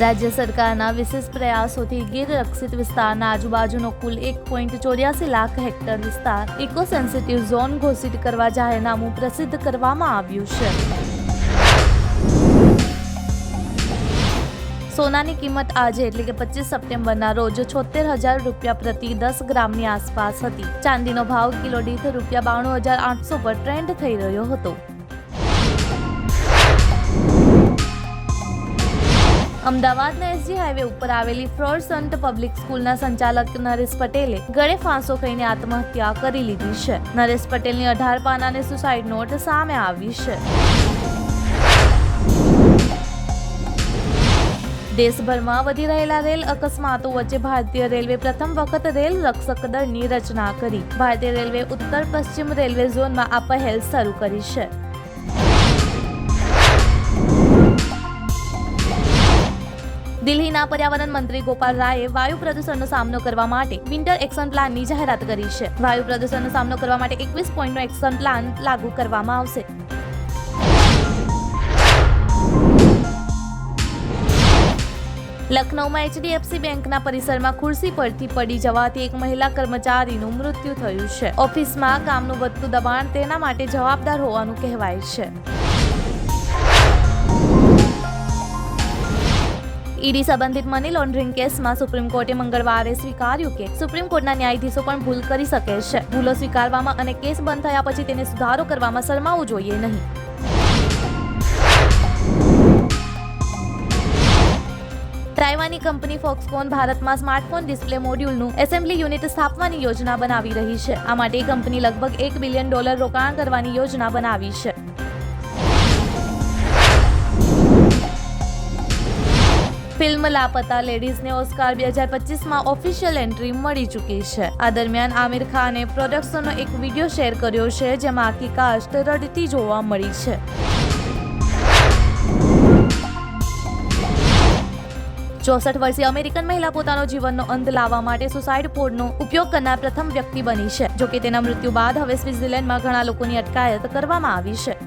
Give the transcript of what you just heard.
રાજ્ય સરકારના વિશેષ પ્રયાસોથી ગીર રક્ષિત વિસ્તારના આજુબાજુનો કુલ એક પોઈન્ટ ચોર્યાસી લાખ હેક્ટર વિસ્તાર ઇકો સેન્સિટિવ ઝોન ઘોષિત કરવા જાહેરનામું પ્રસિદ્ધ કરવામાં આવ્યું છે. સોનાની કિંમત આજે એટલે કે પચીસ સપ્ટેમ્બરના રોજ છોતેર હજાર રૂપિયા પ્રતિ દસ ગ્રામની આસપાસ હતી. ચાંદીનો ભાવ કિલો દીઠ રૂપિયા બાણું હજાર આઠસો પર ટ્રેન્ડ થઈ રહ્યો હતો. અમદાવાદના એસજી હાઈવે ઉપર આવેલી ફ્રોડ સંત પબ્લિક સ્કૂલના સંચાલક નરેશ પટેલે ગળે ફાંસો ખાઈને આત્મહત્યા કરી લીધી છે. નરેશ પટેલની અઢાર પાનાની સુસાઇડ નોટ સામે આવી છે. દેશભરમાં વધી રહેલા રેલ અકસ્માતો વચ્ચે ભારતીય રેલવે પ્રથમ વખત રેલ રક્ષક દળની રચના કરી. ભારતીય રેલવે ઉત્તર પશ્ચિમ રેલવે ઝોનમાં આ પહેલ શરૂ કરી છે. દિલ્હીના પર્યાવરણ મંત્રી ગોપાલ રાયે વાયુ પ્રદૂષણનો સામનો કરવા માટે વિન્ટર એક્શન પ્લાનની જાહેરાત કરી છે. વાયુ પ્રદૂષણનો સામનો કરવા માટે એકવીસ પોઈન્ટનો એક્શન પ્લાન લાગુ કરવામાં આવશે. લખનૌમાં એચડીએફસી બેંકના પરિસરમાં ખુરશી પરથી પડી જવાથી એક મહિલા કર્મચારીનું મૃત્યુ થયું છે. ઓફિસમાં કામનું વધતું દબાણ તેના માટે જવાબદાર હોવાનું કહેવાય છે. ઈડી સંબંધિત મની લોન્ડરિંગ કેસમાં સુપ્રીમ કોર્ટે મંગળવારે સ્વીકાર્યું કે સુપ્રીમ કોર્ટના ન્યાયાધીશો પણ ભૂલ કરી શકે છે. ભૂલો સ્વીકારવામાં અને કેસ બંધ થયા પછી તેને સુધારો કરવામાં શરમાવું જોઈએ નહીં. તાઇવાની કંપની ફોક્સકોન ભારતમાં સ્માર્ટફોન ડિસ્પ્લે મોડ્યુલનું એસેમ્બલી યુનિટ સ્થાપવાની યોજના બનાવી રહી છે. આ માટે કંપની લગભગ એક બિલિયન ડોલર રોકાણ કરવાની યોજના બનાવી છે. ફિલ્મ લાપતા લેડીઝને ઓસ્કાર બે હજાર પચીસમાં ઓફિશિયલ એન્ટ્રી મળી ચૂકી છે. આ દરમિયાન આમિર ખાને પ્રોડક્શનનો એક વીડિયો શેર કર્યો છે, જેમાં આખી કાસ્ટ રડતી જોવા મળી છે. ચોસઠ વર્ષીય અમેરિકન મહિલા પોતાનો જીવનનો અંત લાવવા માટે સુસાઇડ પોડનો ઉપયોગ કરનાર પ્રથમ વ્યક્તિ બની છે, જોકે તેના મૃત્યુ બાદ હવે સ્વિટ્ઝરલેન્ડમાં ઘણા લોકોની અટકાયત કરવામાં આવી છે.